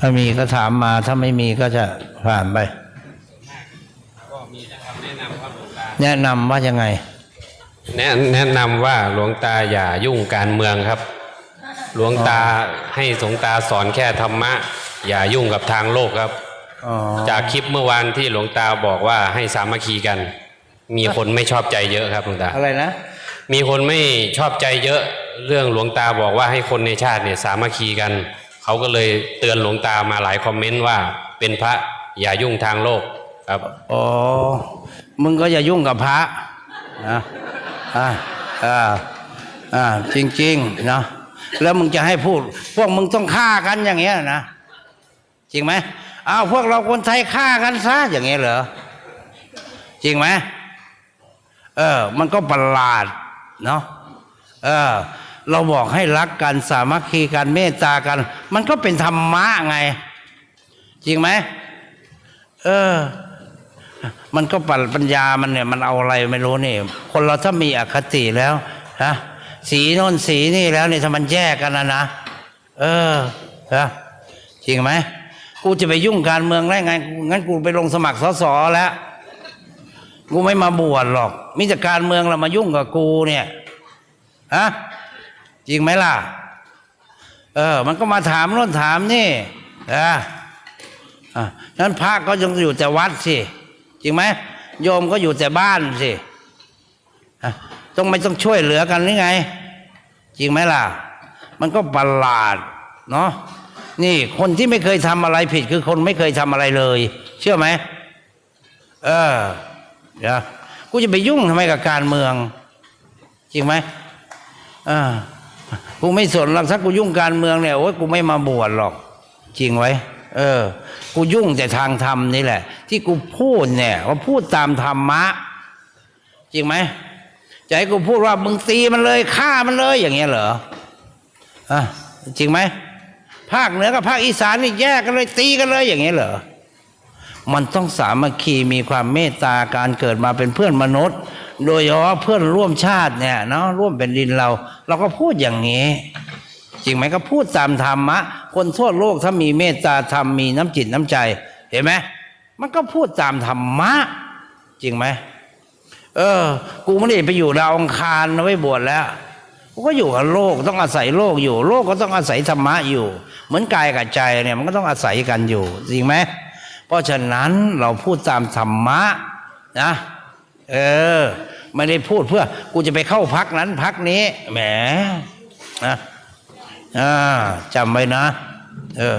ถ้ามีก็ถามมาถ้าไม่มีก็จะผ่านไป ก็มีแต่คำแนะนำครับหลวงตาแนะนำว่ายังไง แนะแนะนำว่าหลวงตาอย่ายุ่งการเมืองครับ หลวงตาให้สงตาสอนแค่ธรรมะ อย่ายุ่งกับทางโลกครับอ๋อจากคลิปเมื่อวานที่หลวงตาบอกว่าให้สามัคคีกัน มีคนไม่ชอบใจเยอะครับหลวงตาอะไรนะมีคนไม่ชอบใจเยอะ เรื่องหลวงตาบอกว่าให้คนในชาติเนี่ยสามัคคีกัน เขาก็เลยเตือนหลวงตามาหลายคอมเมนต์ว่า เป็นพระอย่ายุ่งทางโลกครับอ๋อมึงก็อย่ายุ่งกับพระนะอ่าอ่าอ่าจริงๆนะแล้วมึงจะให้พูด พวกมึงต้องฆ่ากันอย่างเงี้ยนะจริงไหมอ้าวพวกเราคนไทยฆ่ากันซะอย่างเงี้ยเหรอจริงไหมเออ มันก็ประหลาดเนาะเออ เราบอกให้รักกันสามัคคีกันเมตตากัน มันก็เป็นธรรมะไง จริงไหมเออ มันก็ปัปัญญามันเนี่ย มันเอาอะไรไม่รู้นี่ คนเราถ้ามีอคติแล้วนะสีโน่นสีนี่แล้วเนี่ยถ้ามันแยกกันนะนะเออนะจริงไหมกูจะไปยุ่งการเมืองได้ไงงั้นกูไปลงสมัครสสแล้วกูไม่มาบวชหรอกมิจการเมืองเรามายุ่งกับกูเนี่ยฮะ จริงไหมล่ะ เออ มันก็มาถามโน่นถามนี่อะนั้นพระก็ยังอยู่แต่วัดสิ จริงไหมโยมก็อยู่แต่บ้านสิต้องไม่ต้องช่วยเหลือกันหรือไง จริงไหมล่ะ มันก็ประหลาดเนาะนี่คนที่ไม่เคยทำอะไรผิดคือคนไม่เคยทำอะไรเลย เชื่อไหมเออเดี๋ยวกูจะไปยุ่งทำไมกับการเมือง จริงไหมอ่า กูไม่สนหรอกถ้ากูยุ่งการเมืองเนี่ยโอ้ยกูไม่มาบวชหรอก จริงไว้ เออ กูยุ่งแต่ทางธรรมนี่แหละ ที่กูพูดเนี่ยว่าพูดตามธรรมะ จริงไหมจะให้กูพูดว่ามึงตีมันเลยฆ่ามันเลยอย่างเงี้ยเหรออะจริงไหมภาคเหนือกับภาคอีสานนี่แยกกันเลยตีกันเลยอย่างเงี้ยเหรอมันต้องสามัคคีมีความเมตตาการเกิดมาเป็นเพื่อนมนุษย์ โดยเฉพาะเพื่อนร่วมชาติเนี่ยเนาะร่วมเป็นดินเรา เราก็พูดอย่างนี้ จริงไหมก็พูดตามธรรมะ คนทั่วโลกถ้ามีเมตตาธรรมมีน้ำจิตน้ำใจ เห็นไหมมันก็พูดตามธรรมะ จริงไหมเออ กูไม่ได้ไปอยู่ดาวอังคารนะไว้บวชแล้วกูก็อยู่กับโลกต้องอาศัยโลกอยู่ โลกก็ต้องอาศัยธรรมะอยู่ เหมือนกายกับใจเนี่ยมันก็ต้องอาศัยกันอยู่ จริงไหมเพราะฉะนั้นเราพูดตามธรรมะนะ เออ ไม่ได้พูดเพื่อ กูจะไปเข้าพักนั้นพักนี้ แหมนะอ่าจำไว้นะ เออ